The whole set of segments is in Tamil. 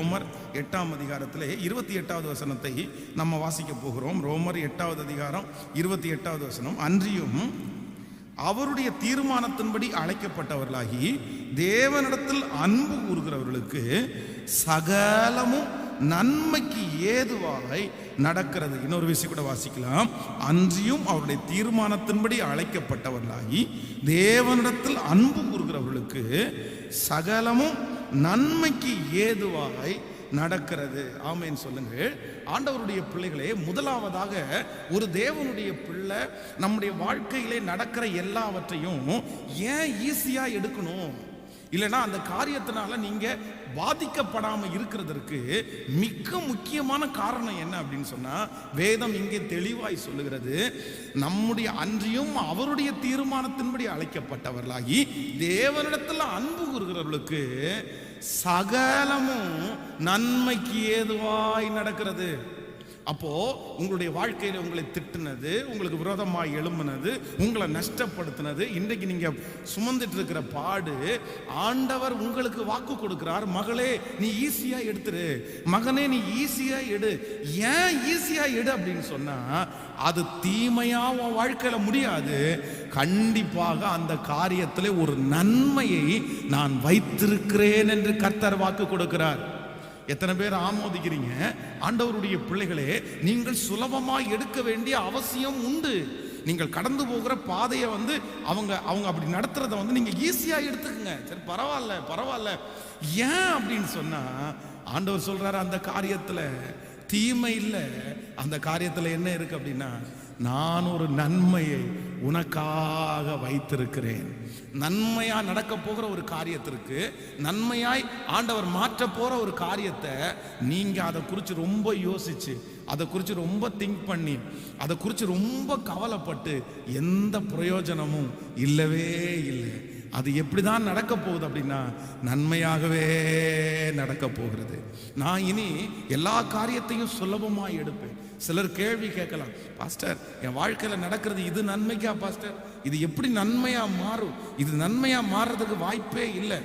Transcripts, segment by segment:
ரோமர் எட்டாம் அதிகாரத்திலே இருபத்தி எட்டாவது வசனத்தை நம்ம வாசிக்க போகிறோம். ரோமர் எட்டாவது அதிகாரம் இருபத்தி எட்டாவது வசனம். அன்றியும் அவருடைய தீர்மானத்தின்படி அழைக்கப்பட்டவர்களாகி தேவனிடத்தில் அன்பு கூறுகிறவர்களுக்கு சகலமும் நன்மைக்கு ஏதுவாய் நடக்கிறது. இன்னொரு விஷயம் கூட வாசிக்கலாம். அன்றியும் அவருடைய தீர்மானத்தின்படி அழைக்கப்பட்டவர்களாகி தேவனிடத்தில் அன்பு கூறுகிறவர்களுக்கு சகலமும் நன்மைக்கு ஏதுவாய் நடக்கிறது. ஆமைன்னு சொல்லுங்கள். ஆண்டவருடைய பிள்ளைகளே முதலாவதாக ஒரு தேவனுடைய பிள்ளை நம்முடைய வாழ்க்கையிலே நடக்கிற எல்லாவற்றையும் ஏன் ஈஸியாக எடுக்கணும்? இல்லைன்னா அந்த காரியத்தினால நீங்கள் பாதிக்கப்படாமல் இருக்கிறதற்கு மிக முக்கியமான காரணம் என்ன அப்படின்னு சொன்னால் வேதம் இங்கே தெளிவாய் சொல்லுகிறது நம்முடைய அன்றியும் அவருடைய தீர்மானத்தின்படி அழைக்கப்பட்டவர்களாகி தேவனிடத்தில் அன்பு கூறுகிறவர்களுக்கு சகலமும் நன்மைக்கு ஏதுவாய் நடக்கிறது. அப்போ உங்களுடைய வாழ்க்கையில் உங்களை திட்டுனது உங்களுக்கு விரோதமாக எழும்பினது உங்களை நஷ்டப்படுத்தினது இன்றைக்கு நீங்க சுமந்துட்டு இருக்கிற பாடு ஆண்டவர் உங்களுக்கு வாக்கு கொடுக்கிறார் மகளே நீ ஈஸியா எடுத்துரு. மகனே நீ ஈஸியா எடு. ஏன் ஈஸியா எடு? அப்படின்னு சொன்னா அது தீமையாக உன் வாழ்க்கையில முடியாது. கண்டிப்பாக அந்த காரியத்தில் ஒரு நன்மையை நான் வைத்திருக்கிறேன் என்று கர்த்தர் வாக்கு கொடுக்கிறார். எத்தனை பேர் ஆமோதிக்கிறீங்க? ஆண்டவருடைய பிள்ளைகளே நீங்கள் சுலபமாக எடுக்க வேண்டிய அவசியம் உண்டு. நீங்கள் கடந்து போகிற பாதையை வந்து அவங்க அவங்க அப்படி நடத்துறத வந்து நீங்கள் ஈஸியாக எடுத்துக்கங்க. சரி பரவாயில்ல பரவாயில்ல. ஏன் அப்படின்னு சொன்னால் ஆண்டவர் சொல்கிறாரு அந்த காரியத்தில் தீமை இல்லை. அந்த காரியத்தில் என்ன இருக்குது அப்படின்னா நான் ஒரு நன்மையை உனக்காக வைத்திருக்கிறேன். நன்மையா நடக்க போகிற ஒரு காரியத்திற்கு நன்மையாய் ஆண்டவர் மாற்ற போற ஒரு காரியத்தை நீங்க அதை குறித்து ரொம்ப யோசிச்சு அதை குறித்து ரொம்ப திங்க் பண்ணி அதை குறித்து ரொம்ப கவலைப்பட்டு எந்த பிரயோஜனமும் இல்லவே இல்லை. அது எப்படி தான் நடக்க போகுது அப்படின்னா நன்மையாகவே நடக்க போகிறது. நான் இனி எல்லா காரியத்தையும் சுலபமாக எடுப்பேன். சிலர் கேள்வி கேட்கலாம் பாஸ்டர் என் வாழ்க்கையில் நடக்கிறது இது நன்மைக்கா பாஸ்டர்? இது எப்படி நன்மையாக மாறும்? இது நன்மையாக மாறுறதுக்கு வாய்ப்பே இல்லை.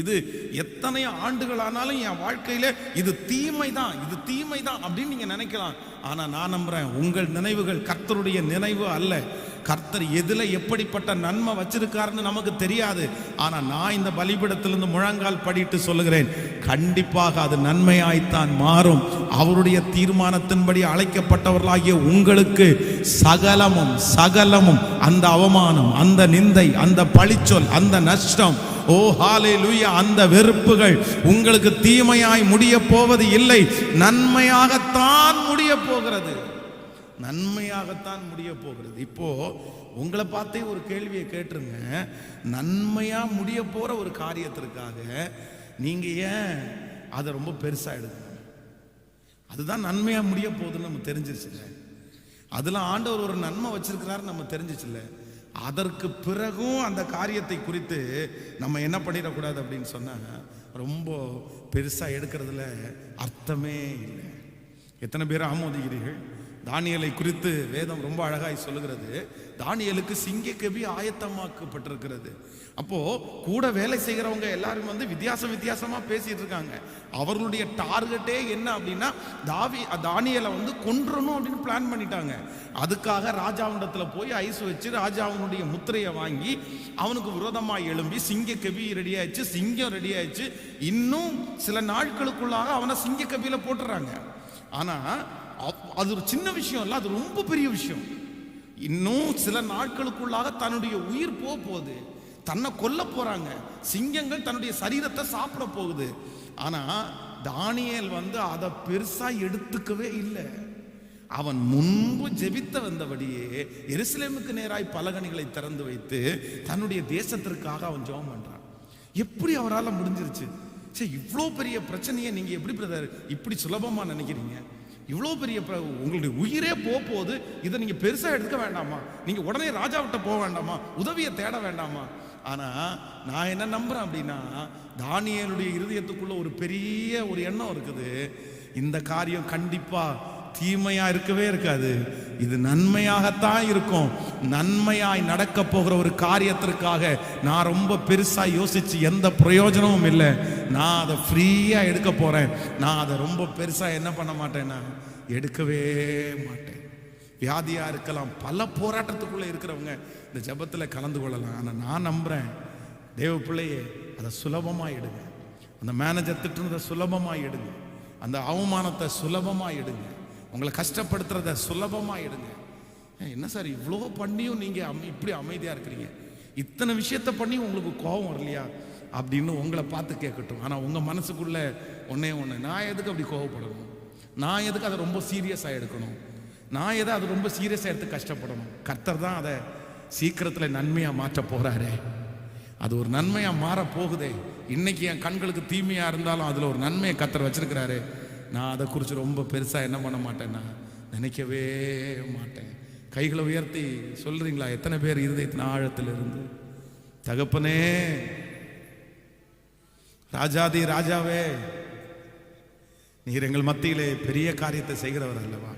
இது எத்தனை ஆண்டுகள் ஆனாலும் என் வாழ்க்கையில இது தீமை தான் இது தீமை தான் அப்படின்னு நீங்க நினைக்கலாம். ஆனா நான் நம்புறேன் உங்கள் நினைவுகள் கர்த்தருடைய நினைவு அல்ல. கர்த்தர் எதில் எப்படிப்பட்ட நன்மை வச்சிருக்காருன்னு நமக்கு தெரியாது. ஆனால் நான் இந்த பலிபிடத்திலிருந்து முழங்கால் படிட்டு சொல்லுகிறேன் கண்டிப்பாக அது நன்மையாய்த்தான் மாறும். அவருடைய தீர்மானத்தின்படி அழைக்கப்பட்டவர்களாகிய உங்களுக்கு சகலமும் சகலமும் அந்த அவமானம் அந்த நிந்தை அந்த பழிச்சொல் அந்த நஷ்டம் ஓ ஹாலே அந்த வெறுப்புகள் உங்களுக்கு தீமையாய் முடிய போவது இல்லை. நன்மையாகத்தான் முடிய போகிறது. நன்மையாகத்தான் முடிய போகிறது. இப்போ உங்களை பார்த்தே ஒரு கேள்வியை கேட்டுருங்க. நன்மையா முடிய போற ஒரு காரியத்திற்காக நீங்க ஏன் அதை ரொம்ப பெருசா எடுக்கணும்? அதுதான் நன்மையா முடிய போகுதுன்னு நம்ம தெரிஞ்சிருச்சுல்ல. அதுல ஆண்டவர் ஒரு நன்மை வச்சிருக்கிறாரு நம்ம தெரிஞ்சிச்சுல்ல அதற்கு பிறகும் அந்த காரியத்தை குறித்து நம்ம என்ன பண்ணிடக்கூடாது அப்படின்னு சொன்னா ரொம்ப பெருசா எடுக்கிறதுல அர்த்தமே இல்லை. எத்தனை பேர் ஆமோதிக்கிறீர்கள்? தானியலை குறித்து வேதம் ரொம்ப அழகாய் சொல்லுகிறது. தானியலுக்கு சிங்கக்கவி ஆயத்தமாக்கப்பட்டிருக்கிறது. அப்போ கூட வேலை செய்கிறவங்க எல்லாரும் வந்து வித்தியாசம் வித்தியாசமா பேசிட்டு இருக்காங்க அவர்களுடைய டார்கெட்டே என்ன அப்படின்னா தாவி தானியலை வந்து கொன்றணும் அப்படின்னு பிளான் பண்ணிட்டாங்க. அதுக்காக ராஜாவிடத்துல போய் ஐஸ் வச்சு ராஜாவினுடைய முத்திரையை வாங்கி அவனுக்கு விரோதமா எழும்பி சிங்க கவி ரெடி ஆயிடுச்சு சிங்கம் ரெடி ஆயிடுச்சு இன்னும் சில நாட்களுக்குள்ளாக அவனை சிங்க கவியில போட்டுறாங்க. ஆனா அது ஒரு சின்ன விஷயம் இல்லை அது ரொம்ப பெரிய விஷயம். இன்னும் சில நாட்களுக்குள்ளாக தன்னுடைய உயிர் போக போகுது தன்னை கொல்ல போறாங்க. சிங்கங்கள் தன்னுடைய சரீரத்தை சாப்பிட போகுது. ஆனா தானியல் வந்து அதை பெருசா எடுத்துக்கவே இல்லை. அவன் முன்பு ஜெபித்த வந்தபடியே எருசலேமுக்கு நேராய் பலகணிகளை திறந்து வைத்து தன்னுடைய தேசத்திற்காக அவன் ஜெபம் பண்றான். எப்படி அவரால் முடிஞ்சிருச்சு? சரி இவ்வளோ பெரிய பிரச்சனையை நீங்கள் எப்படி பிரதர் இப்படி சுலபமாக நினைக்கிறீங்க? இவ்வளோ பெரிய பிர- உங்களுடைய உயிரே போக போகுது இதை நீங்கள் பெருசாக எடுக்க வேண்டாமா? நீங்கள் உடனே ராஜாவிட்ட போக வேண்டாமா? உதவியை தேட வேண்டாமா? ஆனால் நான் என்ன நம்புகிறேன் அப்படின்னா தானியனுடைய இருதயத்துக்குள்ள ஒரு பெரிய ஒரு எண்ணம் இருக்குது. இந்த காரியம் கண்டிப்பாக தீமையா இருக்கவே இருக்காது. இது நன்மையாகத்தான் இருக்கும். நன்மையாய் நடக்க போகிற ஒரு காரியத்திற்காக நான் ரொம்ப பெருசா யோசிச்சு எந்த பிரயோஜனமும் இல்லை. நான் அதை ஃப்ரீயா எடுக்க போறேன். நான் அதை ரொம்ப பெருசா என்ன பண்ண மாட்டேன்னா எடுக்கவே மாட்டேன். வியாதியா இருக்கலாம். பல போராட்டத்துக்குள்ள இருக்கிறவங்க இந்த ஜெபத்துல கலந்து கொள்ளலாம். ஆனா நான் நம்புறேன் தேவ பிள்ளையே அதை சுலபமா எடுங்க. அந்த மேனேஜர் திட்டுனதை சுலபமா எடுங்க. அந்த அவமானத்தை சுலபமா எடுங்க. உங்களை கஷ்டப்படுத்துறத சுலபமாக எடுங்க. என்ன சார் இவ்வளோ பண்ணியும் நீங்கள் அம் இப்படி அமைதியாக இருக்கிறீங்க? இத்தனை விஷயத்த பண்ணி உங்களுக்கு கோபம் வரலையா? அப்படின்னு உங்களை பார்த்து கேட்கட்டும். ஆனால் உங்கள் மனசுக்குள்ளே ஒன்றே ஒன்று நான் எதுக்கு அப்படி கோவப்படணும் நான் எதுக்கு அதை ரொம்ப சீரியஸாக எடுக்கணும்? நான் எதை அது ரொம்ப சீரியஸாக எடுத்து கஷ்டப்படணும்? கர்த்தர் தான் அதை சீக்கிரத்தில் நன்மையாக மாற்ற போகிறாரே அது ஒரு நன்மையாக மாற போகுதே. இன்னைக்கு என் கண்களுக்கு தீமையாக இருந்தாலும் அதில் ஒரு நன்மையை கத்தர் வச்சிருக்கிறாரு. நான் அதை குறித்து ரொம்ப பெருசாக என்ன பண்ண மாட்டேன்னா நினைக்கவே மாட்டேன். கைகளை உயர்த்தி சொல்கிறீங்களா எத்தனை பேர் இருதயத்தின் ஆழத்தில் இருந்து தகப்பனே ராஜாதி ராஜாவே நீர் எங்கள் மத்தியிலே பெரிய காரியத்தை செய்கிறவர் அல்லவா?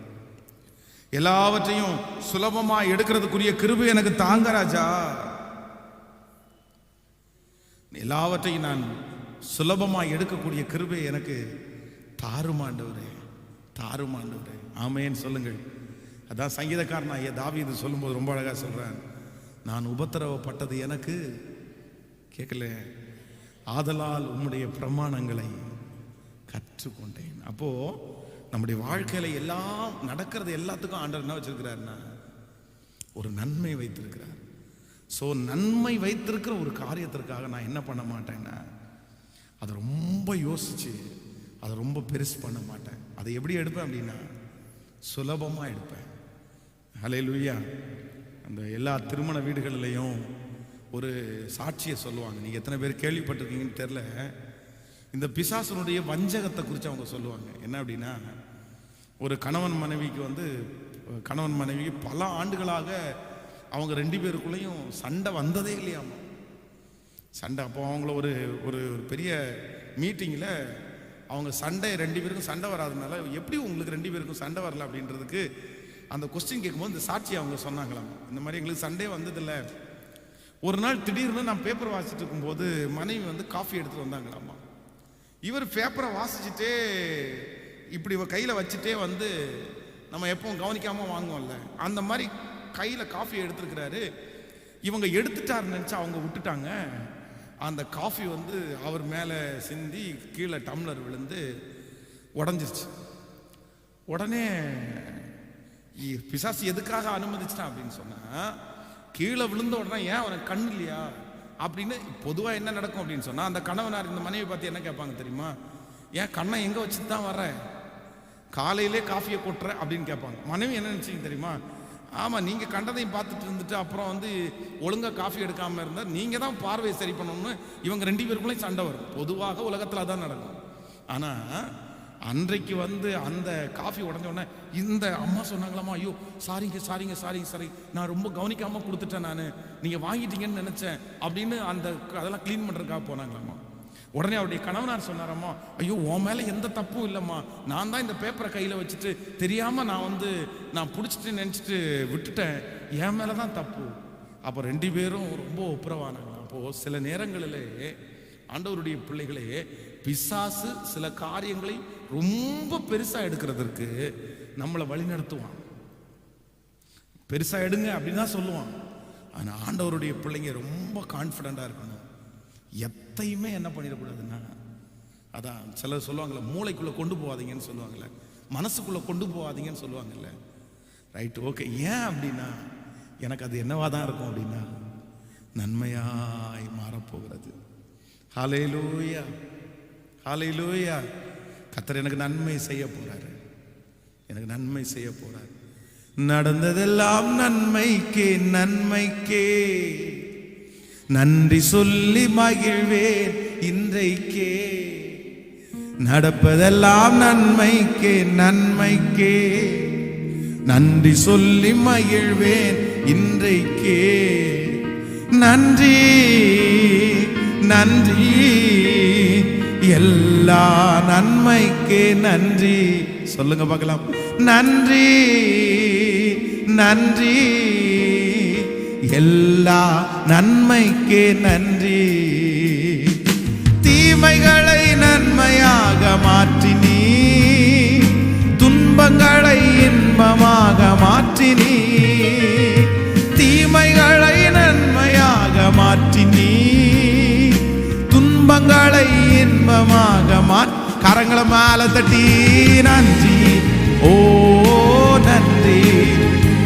எல்லாவற்றையும் சுலபமா எடுக்கிறதுக்குரிய கிருபை எனக்கு தாங்க ராஜா. எல்லாவற்றையும் நான் சுலபமா எடுக்கக்கூடிய கிருபை எனக்கு தாருமாண்டவரே தாருமாண்டவரே ஆமேன்னு சொல்லுங்கள். அதான் சங்கீதக்காரன் ஐயா தாவீது சொல்லும்போது ரொம்ப அழகாக சொல்கிறேன் நான் உபத்திரவப்பட்டது எனக்கு கேட்கல ஆதலால் உம்முடைய பிரமாணங்களை கற்றுக்கொண்டேன். அப்போது நம்முடைய வாழ்க்கையில் எல்லாம் நடக்கிறது எல்லாத்துக்கும் ஆண்டர் என்ன வச்சிருக்கிறாருன்னா ஒரு நன்மை வைத்திருக்கிறார். ஸோ நன்மை வைத்திருக்கிற ஒரு காரியத்திற்காக நான் என்ன பண்ண மாட்டேன்னா அதை ரொம்ப யோசிச்சு அதை ரொம்ப பெருசு பண்ண மாட்டேன். அதை எப்படி எடுப்பேன் அப்படின்னா சுலபமாக எடுப்பேன். ஹalleluya. அந்த எல்லா திருமண வீடுகளிலையும் ஒரு சாட்சியை சொல்லுவாங்க. நீங்கள் எத்தனை பேர் கேள்விப்பட்டிருக்கீங்கன்னு தெரில இந்த பிசாசனுடைய வஞ்சகத்தை குறித்து அவங்க சொல்லுவாங்க. என்ன அப்படின்னா ஒரு கணவன் மனைவிக்கு வந்து கணவன் மனைவி பல ஆண்டுகளாக அவங்க ரெண்டு பேருக்குள்ளேயும் சண்டை வந்ததே இல்லையாமா? சண்டை அப்போ அவங்கள ஒரு ஒரு பெரிய மீட்டிங்கில் அவங்க சண்டை ரெண்டு பேருக்கும் சண்டை வராதனால எப்படி உங்களுக்கு ரெண்டு பேருக்கும் சண்டை வரல அப்படின்றதுக்கு அந்த கொஸ்டின் கேட்கும்போது இந்த சாட்சி அவங்க சொன்னாங்களாம். இந்த மாதிரி எங்களுக்கு சண்டே வந்ததில்லை. ஒரு நாள் திடீர்னு நான் பேப்பர் வாசிச்சுட்டு இருக்கும்போது மனைவி வந்து காஃபி எடுத்துகிட்டு வந்தாங்களாமா. இவர் பேப்பரை வாசிச்சுட்டே இப்படி கையில் வச்சுட்டே வந்து நம்ம எப்பவும் கவனிக்காமல் வாங்குவோம்ல. அந்த மாதிரி கையில் காஃபி எடுத்துருக்கிறாரு. இவங்க எடுத்துட்டாருன்னு நினச்சா அவங்க விட்டுட்டாங்க. அந்த காஃபி வந்து அவர் மேலே சிந்தி கீழே டம்ளர் விழுந்து உடஞ்சிருச்சு. உடனே இ- பிசாசு எதுக்காக அனுமதிச்சிட்டான்? அப்படின்னு சொன்னால் கீழே விழுந்த உடனே ஏன் அவனுக்கு கண் இல்லையா? அப்படின்னு பொதுவாக என்ன நடக்கும் அப்படின்னு சொன்னால் அந்த கணவனார் இந்த மனைவி பார்த்து என்ன கேட்பாங்க தெரியுமா? ஏன் கண்ணை எங்கே வச்சுட்டு தான் வர காலையிலே காஃபியை கொட்டுற? அப்படின்னு கேட்பாங்க. மனைவி என்ன நினச்சிங்க தெரியுமா? ஆமாம் நீங்கள் கண்டதையும் பார்த்துட்டு இருந்துட்டு அப்புறம் வந்து ஒழுங்காக காஃபி எடுக்காமல் இருந்தால் நீங்கள் தான் பார்வையை சரி பண்ணணும்னு இவங்க ரெண்டு பேருக்குள்ளேயும் சண்டை வரும். பொதுவாக உலகத்தில் தான் நடக்கும். ஆனால் அன்றைக்கு வந்து அந்த காஃபி உடஞ்ச உடனே இந்த அம்மா சொன்னாங்களாமா ஐயோ சாரிங்க சாரிங்க சாரிங்க சாரி நான் ரொம்ப கவனிக்காமல் கொடுத்துட்டேன் நான். நீங்கள் வாங்கிட்டீங்கன்னு நினச்சேன். அப்படின்னு அந்த அதெல்லாம் க்ளீன் பண்ணுறதுக்காக போனாங்களாம்மா உடனே அவருடைய கணவனார் சொன்னாராம்மா ஐயோ உன் மேல எந்த தப்பும் இல்லைம்மா. நான் தான் இந்த பேப்பரை கையில வச்சுட்டு தெரியாம நான் வந்து நான் பிடிச்சிட்டு நினைச்சிட்டு விட்டுட்டேன். என் மேலே தான் தப்பு. அப்போ ரெண்டு பேரும் ரொம்ப ஒப்புரவானாங்க. அப்போ சில நேரங்களிலே ஆண்டவருடைய பிள்ளைகளே பிசாசு சில காரியங்களை ரொம்ப பெருசா எடுக்கிறதற்கு நம்மளை வழிநடத்துவான் பெருசா எடுங்க அப்படின்னு தான் சொல்லுவான். ஆனா ஆண்டவருடைய பிள்ளைங்க ரொம்ப கான்ஃபிடண்ட்டாக இருக்கணும் எத்தையுமே என்ன பண்ணிடக்கூடாதுன்னா அதான் சிலர் சொல்லுவாங்கள்ல மூளைக்குள்ளே கொண்டு போகாதீங்கன்னு சொல்லுவாங்கல்ல மனசுக்குள்ளே கொண்டு போகாதீங்கன்னு சொல்லுவாங்கல்ல. ரைட் ஓகே ஏன் அப்படின்னா எனக்கு அது என்னவா தான் இருக்கும் அப்படின்னா நன்மையாய் மாறப்போகிறது. ஹாலை லூயா கத்தர் எனக்கு நன்மை செய்ய போகிறாரு எனக்கு நன்மை செய்ய போகிறார் நடந்ததெல்லாம் நன்மைக்கே நன்மைக்கே. நன்றி சொல்லி மகிழ்வேன் இன்றைக்கே. நடப்பதெல்லாம் நன்மைக்கே நன்மைக்கே. நன்றி சொல்லி மகிழ்வேன் இன்றைக்கே. நன்றி நன்றி. எல்லா நன்மைக்கே நன்றி. சொல்லுங்க பார்க்கலாம். நன்றி நன்றி. எல்லா நன்மைக்கே நன்றி. தீமைகளை நன்மையாக மாற்றினீ துன்பங்களை இன்பமாக மாற்றினீ தீமைகளை நன்மையாக மாற்றினீ துன்பங்களை இன்பமாக மாற்றி கரங்களை மேல தட்டி நன்றி. ஓ நன்றி.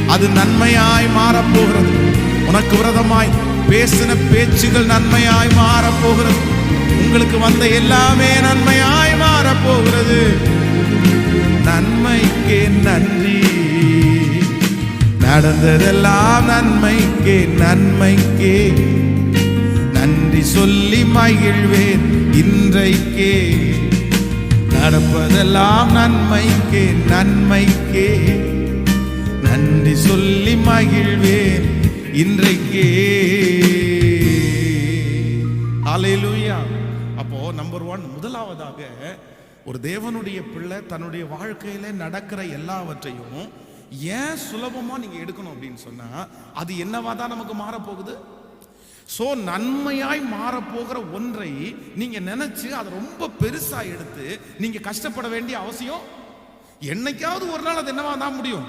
அது நன்மையாய் மாறப்போகிறது. உனக்கு விரதமாய் பேசின பேச்சுகள் நன்மையாய் மாறப்போகிறது. உங்களுக்கு வந்த எல்லாமே நன்மையாய் மாறப்போகிறது. நன்மைக்கு நன்றி. நடந்ததெல்லாம் நன்மைக்கு நன்மைக்கே. நன்றி சொல்லி மகிழ்வேன் இன்றைக்கே. நடப்பதெல்லாம் நன்மைக்கு நன்மைக்கே. நன்றி சொல்லி மகிழ்வேன் இன்றைக்கே. அலையிலுயா அப்போ நம்பர் ஒன் முதலாவதாக ஒரு தேவனுடைய பிள்ளை தன்னுடைய வாழ்க்கையில நடக்கிற எல்லாவற்றையும் ஏன் சுலபமா நீங்க எடுக்கணும் அப்படின்னு சொன்னா அது என்னவா தான் நமக்கு மாறப்போகுது? சோ நன்மையாய் மாறப்போகிற ஒன்றை நீங்க நினைச்சு அதை ரொம்ப பெருசா எடுத்து நீங்க கஷ்டப்பட வேண்டிய அவசியம்? என்னைக்காவது ஒரு நாள் அது என்னவா தான் முடியும்?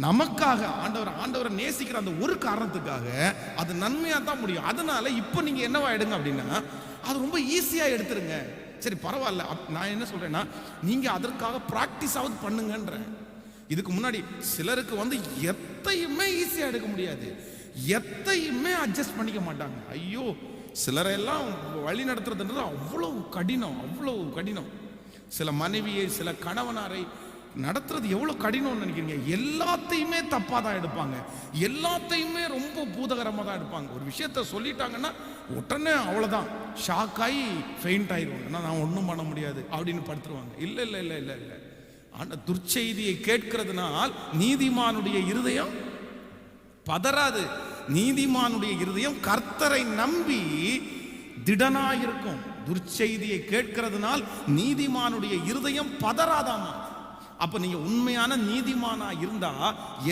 நமக்காக ஆண்டவர் ஆண்டவரை நேசிக்கிற அந்த ஒரு காரணத்துக்காக அது நன்மையாக தான் முடியும். அதனால இப்போ நீங்கள் என்னவாயிடுங்க அப்படின்னா அது ரொம்ப ஈஸியாக எடுத்துருங்க. சரி பரவாயில்ல. அப்- நான் என்ன சொல்கிறேன்னா நீங்கள் அதற்காக ப்ராக்டிஸாவது பண்ணுங்கன்றேன். இதுக்கு முன்னாடி சிலருக்கு வந்து எத்தையுமே ஈஸியாக எடுக்க முடியாது. எத்தையுமே அட்ஜஸ்ட் பண்ணிக்க மாட்டாங்க. ஐயோ சிலரெல்லாம் வழி நடத்துறதுன்றது அவ்வளோ கடினம் அவ்வளோ கடினம். சில மனைவியை சில கணவனாரை நடத்துறது எவ்வளோ கடினம்னு நினைக்கிறீங்க? எல்லாத்தையுமே தப்பாக தான் எடுப்பாங்க. எல்லாத்தையுமே ரொம்ப பூதகரமாக தான் எடுப்பாங்க. ஒரு விஷயத்த சொல்லிட்டாங்கன்னா உடனே அவ்வளோதான் ஷாக் ஆகி ஃபெயிண்ட் ஆயிடுவாங்க "நான் நான் ஒன்றும் பண்ண முடியாது அப்படின்னு படுத்துருவாங்க. இல்லை இல்லை இல்லை இல்லை இல்லை. ஆனால் துர்ச்செய்தியை கேட்கிறதுனால் நீதிமானுடைய இருதயம் பதறாது. நீதிமானுடைய இருதயம் கர்த்தரை நம்பி திடனாயிருக்கும். துர்ச்செய்தியை கேட்கிறதுனால் நீதிமானுடைய இருதயம் பதறாதாமா? அப்போ நீங்கள் உண்மையான நீதிமானா இருந்தா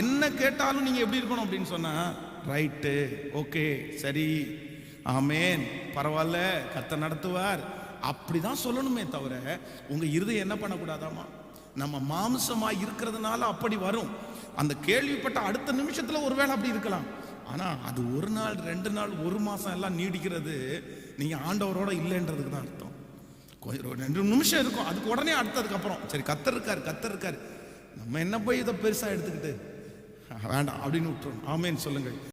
என்ன கேட்டாலும் நீங்கள் எப்படி இருக்கணும் அப்படின்னு சொன்னால் ரைட்டு ஓகே சரி. ஆமேன். பரவாயில்ல கத்த நடத்துவார். அப்படி தான் சொல்லணுமே தவிர உங்கள் இருதயம் என்ன பண்ணக்கூடாதாமா? நம்ம மாம்சமாக இருக்கிறதுனால அப்படி வரும். அந்த கேள்விப்பட்ட அடுத்த நிமிஷத்தில் ஒருவேளை அப்படி இருக்கலாம். ஆனால் அது ஒரு நாள் ரெண்டு நாள் ஒரு மாதம் எல்லாம் நீடிக்கிறது நீங்கள் ஆண்டவரோட இல்லைன்றதுக்கு தான் அர்த்தம். ரெண்டு நிமிஷம் இருக்கும். அதுக்கு உடனே அடுத்ததுக்கு அப்புறம். சரி கத்தர் இருக்காரு கத்தர் இருக்காரு. நம்ம என்ன போய் இதை பெருசாக எடுத்துக்கிட்டு? வேண்டாம் அப்படின்னு விட்டுறோம் ஆமேன்னு சொல்லுங்கள்.